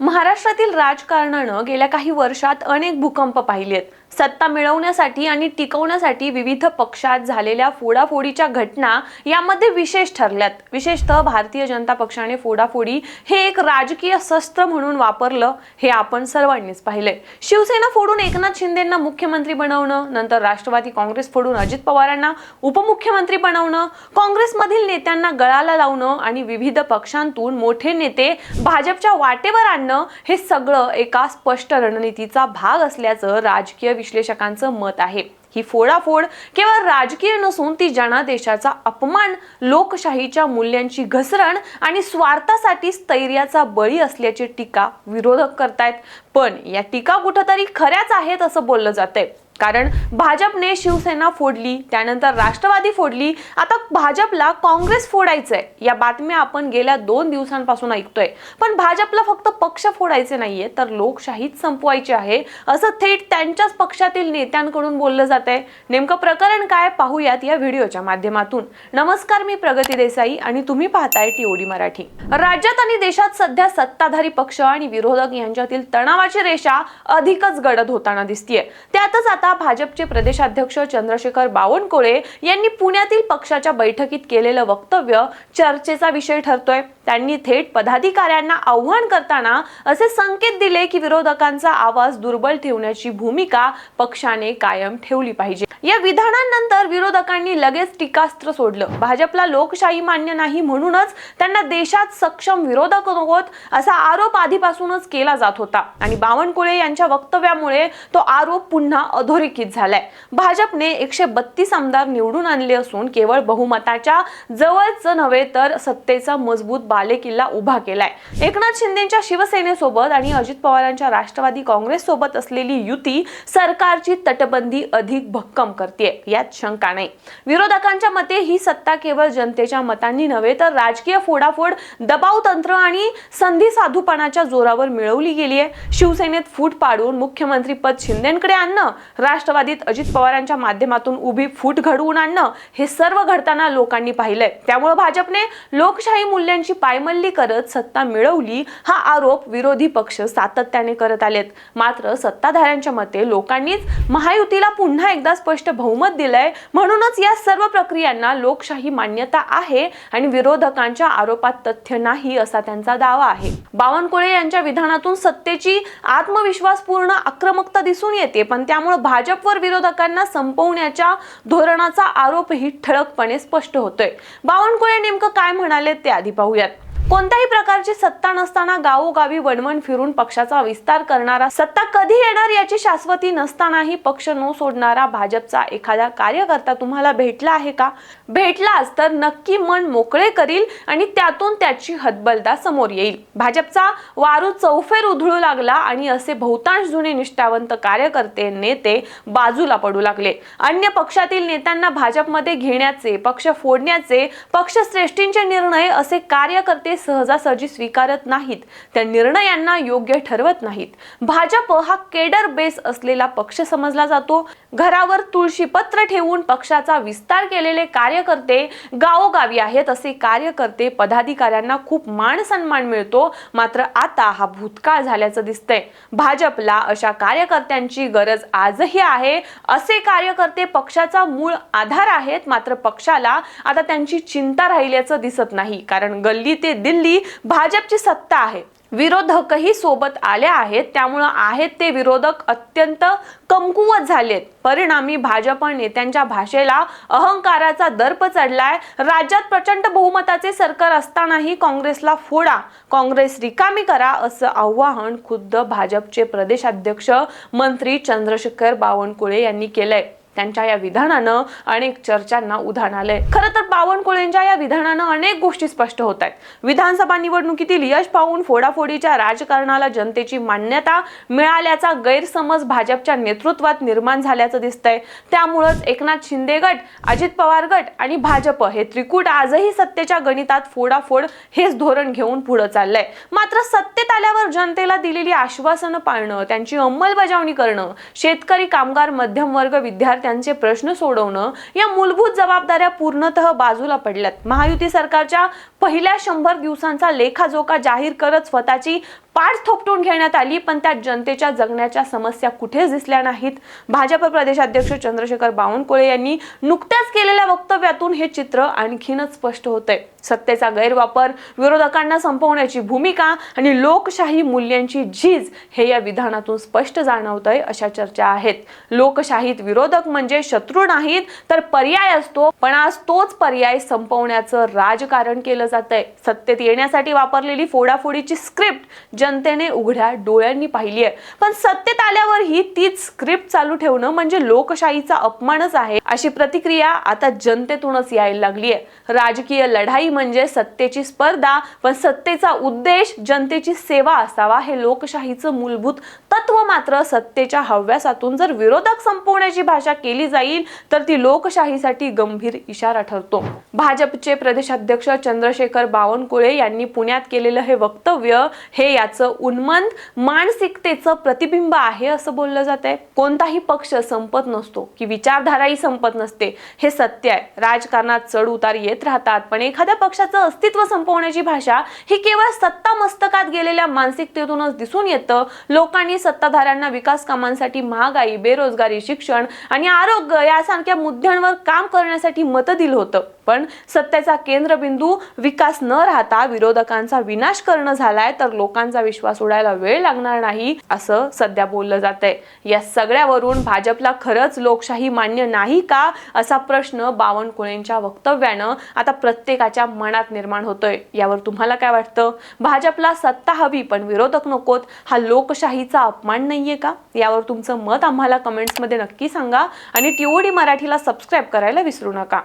महाराष्ट्रातील राजकारणानं गेल्या काही वर्षात अनेक भूकंप पाहिलेत. सत्ता मिळवण्यासाठी आणि टिकवण्यासाठी विविध पक्षात झालेल्या फोडाफोडीच्या घटना यामध्ये विशेष ठरल्यात. विशेषतः भारतीय जनता पक्षाने फोडाफोडी हे एक राजकीय शस्त्र म्हणून वापरलं हे आपण सर्वांनीच पाहिलंय शिवसेना फोडून एकनाथ शिंदेंना मुख्यमंत्री बनवणं नंतर राष्ट्रवादी काँग्रेस फोडून अजित पवारांना उपमुख्यमंत्री बनवणं काँग्रेसमधील नेत्यांना गळाला लावणं आणि विविध पक्षांतून मोठे नेते भाजपच्या वाटेवर आणणं हे सगळं एका स्पष्ट रणनीतीचा भाग असल्याचं राजकीय विश्लेषकांचं मत आहे. ही फोडाफोड केवळ राजकीय नसून ती जनादेशाचा अपमान लोकशाहीच्या मूल्यांची घसरण आणि स्वार्थासाठी स्थैर्याचा बळी असल्याची टीका विरोधक करतायत. पण या टीका कुठंतरी खऱ्याच आहेत असं बोललं जातंय. कारण भाजपने शिवसेना फोडली त्यानंतर राष्ट्रवादी फोडली. आता भाजपला काँग्रेस फोडायचंय. या बातम्या आपण गेल्या दोन दिवसांपासून ऐकतोय. पण भाजपला फक्त पक्ष फोडायचे नाहीये तर लोकशाहीच संपवायची आहे. असं थेट त्यांच्याच पक्षातील नेत्यांकडून बोललं जात आहे नेमकं प्रकरण काय पाहूयात या व्हिडिओच्या माध्यमातून. नमस्कार मी प्रगती देसाई आणि तुम्ही पाहताय टीओडी मराठी. राज्यात आणि देशात सध्या सत्ताधारी पक्ष आणि विरोधक यांच्यातील तणावाची रेषा अधिकच गडद होताना दिसतीये. त्यातच आता भाजपचे प्रदेशाध्यक्ष चंद्रशेखर बावनकुळे यांनी पुण्यातील पक्षाच्या बैठकीत केलेलं वक्तव्य चर्चेचा विषय ठरतोय. त्यांनी थेट पदाधिकाऱ्यांना आव्हान करताना असे संकेत दिले की विरोधकांचा आवाज दुर्बल ठेवण्याची भूमिका पक्षाने कायम ठेवली पाहिजे. या विधानांनंतर विरोधकांनी लगेच टीकास्त्र सोडलं. भाजपला लोकशाही मान्य नाही म्हणूनच त्यांना देशात सक्षम विरोधक नकोत असा आरोप आधीपासूनच केला जात होता. आणि बावनकुळे यांच्या वक्तव्यामुळे तो आरोप पुन्हा अधो अधोरेखित झालाय. भाजपने एकशे बत्तीस आमदार निवडून आणले असून केवळ बहुमताच्या जवळच नव्हे तर सत्तेचा मजबूत बालेकिल्ला उभा केलाय. एकनाथ शिंदेच्या शिवसेनेसोबत आणि अजित पवारांच्या राष्ट्रवादी काँग्रेस सोबत असलेली युती सरकारची तटबंदी अधिक भक्कम करते यात शंका नाही. विरोधकांच्या मते ही सत्ता केवळ जनतेच्या मतांनी नव्हे तर राजकीय फोडाफोड दबाव तंत्र आणि संधी साधूपणाच्या जोरावर मिळवली गेली आहे शिवसेनेत फूट पाडून मुख्यमंत्री पद शिंदेकडे आणणं राष्ट्रवादीत अजित पवारांच्या माध्यमातून उभी फूट घडवून आणणं हे सर्व घडताना लोकांनी पाहिलंय. त्यामुळे भाजपने लोकशाही मूल्यांची पायमल्ली करत सत्ता मिळवली हा आरोप विरोधी पक्ष सातत्याने करत आलेत. मात्र सत्ताधाऱ्यांच्या मते लोकांनीच महायुतीला पुन्हा एकदा स्पष्ट बहुमत दिलंय. म्हणूनच या सर्व प्रक्रियांना लोकशाही मान्यता आहे आणि विरोधकांच्या आरोपात तथ्य नाही असा त्यांचा दावा आहे. बावनकुळे यांच्या विधानातून सत्तेची आत्मविश्वासपूर्ण आक्रमकता दिसून येते पण त्यामुळे भाजपवर विरोधकांना संपवण्याच्या धोरणाचा आरोपही ठळकपणे स्पष्ट होतोय. बावनकुळे नेमकं काय म्हणाले ते आधी पाहूयात. कोणत्याही प्रकारची सत्ता नसताना गावोगावी वणवण फिरून पक्षाचा विस्तार करणारा सत्ता कधी येणार याची शाश्वती नसतानाही पक्ष न सोडणारा भाजपचा एखादा कार्यकर्ता तुम्हाला भेटला आहे का? भेटलाच तर नक्की मन मोकळे करील आणि त्यातून त्याची हतबलता समोर येईल. भाजपचा वारू चौफेर उधळू लागला आणि असे बहुतांश जुने निष्ठावंत कार्यकर्ते नेते बाजूला पडू लागले. अन्य पक्षातील नेत्यांना भाजपमध्ये घेण्याचे पक्ष फोडण्याचे पक्षश्रेष्ठींचे निर्णय असे कार्यकर्ते सहजासहजी स्वीकारत नाहीत. त्या निर्णयांना योग्य ठरवत नाहीत. भाजप हा केडर बेस असलेला पक्ष समजला जातो. घरावर तुळशीपत्र ठेवून पक्षाचा विस्तार केलेले कार्यकर्ते गावोगावी आहेत असे कार्यकर्ते पदाधिकाऱ्यांना खूप मान सन्मान मिळतो. मात्र आता हा भूतकाळ झाल्याचं दिसतंय. भाजपला अशा कार्यकर्त्यांची गरज आजही आहे. असे कार्यकर्ते पक्षाचा मूळ आधार आहेत. मात्र पक्षाला आता त्यांची चिंता राहिल्याचं दिसत नाही. कारण गल्ली ते दिल्ली भाजपची सत्ता आहे. विरोधकही सोबत आले आहेत. त्यामुळं आहेत ते विरोधक अत्यंत कमकुवत झालेत. परिणामी भाजप नेत्यांच्या भाषेला अहंकाराचा दर्प चढलाय. राज्यात प्रचंड बहुमताचे सरकार असतानाही काँग्रेसला फोडा. काँग्रेस रिकामी करा असं आव्हान खुद्द भाजपचे प्रदेशाध्यक्ष मंत्री चंद्रशेखर बावनकुळे यांनी केलंय. त्यांच्या या विधानानं अनेक चर्चांना उधाण आलंय. खरं तर बावनकुळेंच्या या विधानानं अनेक गोष्टी स्पष्ट होत आहेत. विधानसभा निवडणुकीतील यश पाहून फोडाफोडीच्या राजकारणाला जनतेची मान्यता मिळाल्याचा गैरसमज भाजपच्या नेतृत्वात निर्माण झाल्याचं दिसतंय. त्यामुळंच एकनाथ शिंदे गट अजित पवार गट आणि भाजप हे त्रिकूट आजही सत्तेच्या गणितात फोडाफोड हेच धोरण घेऊन पुढे चाललंय. मात्र सत्तेत आल्यावर जनतेला दिलेली आश्वासनं पाळणं त्यांची अंमलबजावणी करणं शेतकरी कामगार मध्यम वर्ग विद्यार्थी त्यांचे प्रश्न सोडवणं या मूलभूत जबाबदाऱ्या पूर्णतः बाजूला पडल्यात. महायुती सरकारच्या पहिल्या शंभर दिवसांचा लेखाजोखा जाहीर करत स्वतःची पाठ थोपटून घेण्यात आली पण त्यात जनतेच्या जगण्याच्या समस्या कुठेच दिसल्या नाहीत. भाजप प्रदेशाध्यक्ष चंद्रशेखर बावनकुळे यांनी नुकत्याच केलेल्या वक्तव्यातून हे चित्र आणखीनच स्पष्ट होतंय. सत्तेचा गैरवापर विरोधकांना संपवण्याची भूमिका आणि लोकशाही मूल्यांची झीज हे या विधानातून स्पष्ट जाणवतंय अशा चर्चा आहेत. लोकशाहीत विरोधक म्हणजे शत्रू नाहीत तर पर्याय असतो. पण आज तोच पर्याय संपवण्याचं राजकारण केलं जातंय. सत्तेत येण्यासाठी वापरलेली फोडाफोडीची स्क्रिप्ट जनतेने उघड्या डोळ्यांनी पाहिली आहे. पण सत्तेत आल्यावरही तीच स्क्रिप्ट चालू ठेवणं म्हणजे लोकशाहीचा अपमानच आहे अशी प्रतिक्रिया आता जनतेतूनच यायला लागली आहे. राजकीय लढाई म्हणजे सत्तेची स्पर्धा पण सत्तेचा उद्देश जनतेची सेवा असावा हे लोकशाहीचं मूलभूत तत्व मात्र सत्तेच्या हव्यासातून जर विरोधक संपवण्याची भाषा केली जाईल तर ती लोकशाहीसाठी गंभीर इशारा ठरतो. भाजपचे प्रदेशाध्यक्ष चंद्रशेखर बावनकुळे यांनी पुण्यात केलेलं हे वक्तव्य हे याचं उन्मंत मानसिकतेचं प्रतिबिंब आहे असं बोललं जात आहे कोणताही पक्ष संपत नसतो की विचारधाराही संपत नसते. हे सत्य आहे. राजकारणात चढ उतार येत राहतात पण एखाद्या पक्षाचं अस्तित्व संपवण्याची भाषा ही केवळ सत्ता मस्तकात गेलेल्या मानसिकतेतूनच दिसून येतं. लोकांनी सत्ताधाऱ्यांना विकास कामांसाठी महागाई बेरोजगारी शिक्षण आणि आरोग्य यासारख्या मुद्द्यांवर काम करण्यासाठी मतं दिलं होतं. पण सत्तेचा केंद्रबिंदू विकास न राहता विरोधकांचा विनाश करणं झालाय तर लोकांचा विश्वास उडायला वेळ लागणार नाही असं सध्या बोललं जात आहे या सगळ्यावरून भाजपला खरंच लोकशाही मान्य नाही का असा प्रश्न बावनकुळेंच्या वक्तव्यानं आता प्रत्येकाच्या मनात निर्माण होतोय. यावर तुम्हाला काय वाटतं? भाजपला सत्ता हवी पण विरोधक नकोत? हा लोकशाहीचा अपमान नाहीये का? यावर तुमचं मत आम्हाला कमेंट्समध्ये नक्की सांगा. आणि टीओडी मराठीला सबस्क्राईब करायला विसरू नका.